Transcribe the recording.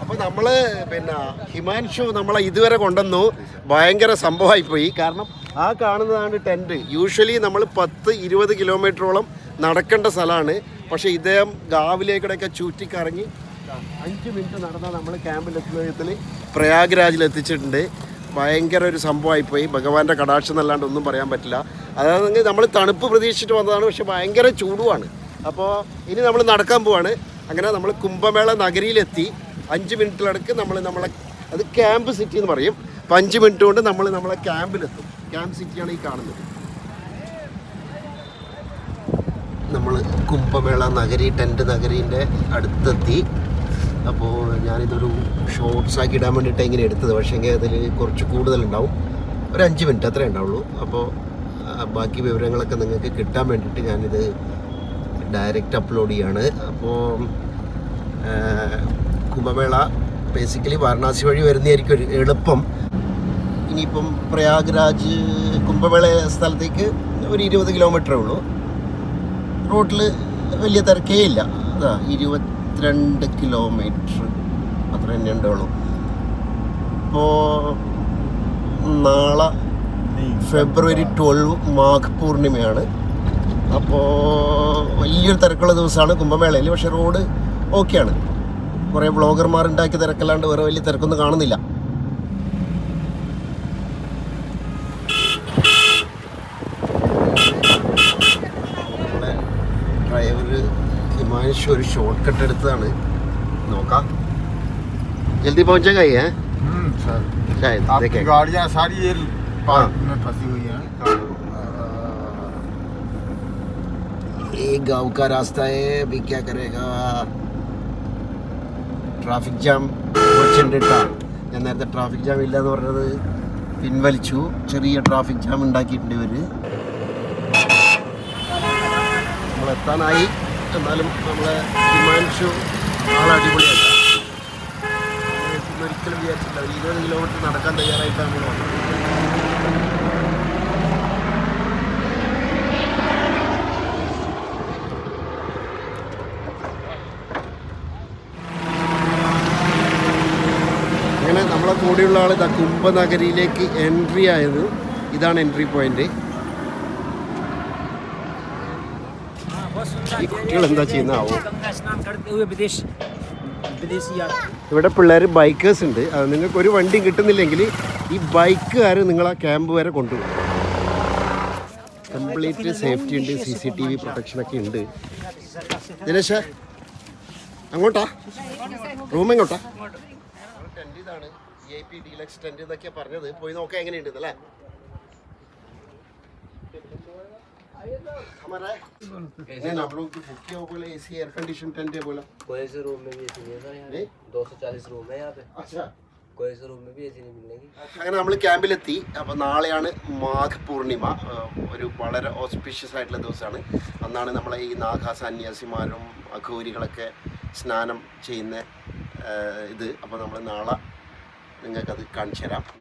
അപ്പോൾ നമ്മൾ പിന്നെ ഹിമാൻഷു നമ്മളെ ഇതുവരെ കൊണ്ടുവന്നു. ഭയങ്കര സംഭവമായി പോയി. കാരണം ആ കാണുന്നതാണ് ടെന്റ് യൂഷ്വലി നമ്മൾ പത്ത് ഇരുപത് കിലോമീറ്ററോളം നടക്കേണ്ട സ്ഥലമാണ്. പക്ഷേ ഇദ്ദേഹം ഗാവിലേക്കിടയൊക്കെ ചുറ്റിക്കറങ്ങി അഞ്ച് മിനിറ്റ് നടന്നാൽ നമ്മൾ ക്യാമ്പിലെത്തുന്നതിൽ പ്രയാഗ്രാജിൽ എത്തിച്ചിട്ടുണ്ട്. ഭയങ്കര ഒരു സംഭവമായിപ്പോയി ഭഗവാന്റെ കടാക്ഷം എന്നല്ലാണ്ട് ഒന്നും പറയാൻ പറ്റില്ല. അതായത് നമ്മൾ തണുപ്പ് പ്രതീക്ഷിച്ചിട്ട് വന്നതാണ്. പക്ഷെ ഭയങ്കര ചൂടുമാണ് അപ്പോൾ ഇനി നമ്മൾ നടക്കാൻ പോവാണ്. അങ്ങനെ നമ്മൾ കുംഭമേള നഗരിയിലെത്തി. അഞ്ച് മിനിറ്റിലടക്ക് നമ്മൾ നമ്മളെ അത് ക്യാമ്പ് സിറ്റി എന്ന് പറയും. അപ്പം അഞ്ച് മിനിറ്റ് കൊണ്ട് നമ്മൾ നമ്മളെ ക്യാമ്പിലെത്തും ക്യാമ്പ് സിറ്റിയാണ് ഈ കാണുന്നത്. നമ്മൾ കുംഭമേള നഗരി ടെന്റ് നഗരീന്റെ അടുത്തെത്തി. അപ്പോൾ ഞാനിതൊരു ഷോർട്സ് ആക്കി ഇടാൻ വേണ്ടിയിട്ട് ഇങ്ങനെ എടുത്തത്. പക്ഷേ അതിൽ കുറച്ച് കൂടുതലുണ്ടാവും. ഒരു അഞ്ച് മിനിറ്റ് അത്രേ ഉണ്ടാവുള്ളൂ. അപ്പോൾ ബാക്കി വിവരങ്ങളൊക്കെ നിങ്ങൾക്ക് കിട്ടാൻ വേണ്ടിയിട്ട് ഞാനിത് ഡയറക്റ്റ് അപ്ലോഡ് ചെയ്യാണ്. അപ്പോൾ കുംഭമേള ബേസിക്കലി വാരണാസി വഴി വരുന്നതായിരിക്കും ഒരു എളുപ്പം. ഇനിയിപ്പം പ്രയാഗ്രാജ് കുംഭമേള സ്ഥലത്തേക്ക് ഒരു ഇരുപത് കിലോമീറ്ററേ ഉള്ളൂ. റോട്ടിൽ വലിയ തിരക്കേ ഇല്ല. അതാ ഇരുപത്തിരണ്ട് കിലോമീറ്റർ അത്ര തന്നെ ഉണ്ടാവുള്ളൂ അപ്പോൾ നാളെ ഫെബ്രുവരി ട്വൽവ് മാഘ് പൂർണിമയാണ്. അപ്പോൾ വലിയൊരു തിരക്കുള്ള ദിവസമാണ് കുംഭമേളയിൽ. പക്ഷേ റോഡ് ഓക്കെയാണ്. കുറേ ബ്ലോഗർമാർ ഉണ്ടാക്കിയ തിരക്കല്ലാണ്ട് വേറെ വലിയ തിരക്കൊന്നും കാണുന്നില്ല. ഡ്രൈവർ ഒരു ഷോർട്ട് കട്ട് എടുത്തതാണ്. നോക്കാം. जल्दी पहुंच जाएगा ये है शायद आपकी गाड़ियाँ सारी ये फंसी हुई ये गांव का रास्ता है अभी क्या करेगा ട്രാഫിക് ജാം കുറച്ചുണ്ട് കേട്ടോ ഞാൻ നേരത്തെ ട്രാഫിക് ജാം ഇല്ല എന്ന് പറഞ്ഞത് പിൻവലിച്ചു ചെറിയ ട്രാഫിക് ജാം ഉണ്ടാക്കിയിട്ടുണ്ട് ഇവര് നമ്മൾ എത്താനായി എന്നാലും നമ്മളെ ഹിമാൻഷു ആളെ അടിപൊളിയായിട്ടാണ് ഒരിക്കലും വിചാരിച്ചില്ല ഒരു ഇരുപത് കിലോമീറ്റർ നടക്കാൻ തയ്യാറായിട്ടാണ് നമ്മൾ വന്നത് കൂടെയുള്ള ആൾ ഇതാ കുംഭനഗരിയിലേക്ക് എൻട്രി ആയത്. ഇതാണ് എൻട്രി പോയിന്റ് ഈ കുട്ടികൾ എന്താ ചെയ്യുന്നാവോ ഇവിടെ പിള്ളേർ ബൈക്കേഴ്സ് ഉണ്ട്. അത് നിങ്ങൾക്ക് ഒരു വണ്ടിയും കിട്ടുന്നില്ലെങ്കിൽ ഈ ബൈക്കുകാർ ആ ക്യാമ്പ് വരെ കൊണ്ടുപോകും. കംപ്ലീറ്റ് സേഫ്റ്റി ഉണ്ട് സി സി ടി വി പ്രൊട്ടക്ഷനൊക്കെ ഉണ്ട്. ദിനേശ അങ്ങോട്ടാ? റൂം എങ്ങോട്ടാ? ഇതാണ് V I P deluxe tent എന്നൊക്കെ പറഞ്ഞത് പോയി നോക്കാൻ എങ്ങനെയുണ്ട് അല്ലേ हमारा नहीं आप लोग की बुक किया हो बोले एसी एयर कंडीशन टेंट है बोला कोई से रूम में भी एसी नहीं है सर यहाँ नहीं? दो सौ चालीस रूम है यहाँ पे अच्छा कोई से रूम में भी एसी नहीं मिलेगी അങ്ങനെ നമ്മൾ ക്യാമ്പിലെത്തി അപ്പോൾ നാളെയാണ് മാഘ് പൂർണിമ ആ, ഒരു വളരെ ഓസ്പീഷ്യസ് ആയിട്ടുള്ള ദിവസമാണ് അന്നാണ് നമ്മളെ ഈ നാഗ സന്യാസിമാരും അഘോരികളൊക്കെ സ്നാനം ചെയ്യുന്ന ആ, ഇത് അപ്പോൾ നമ്മൾ നാളെ നിങ്ങൾക്കത് കാണിച്ചു തരാം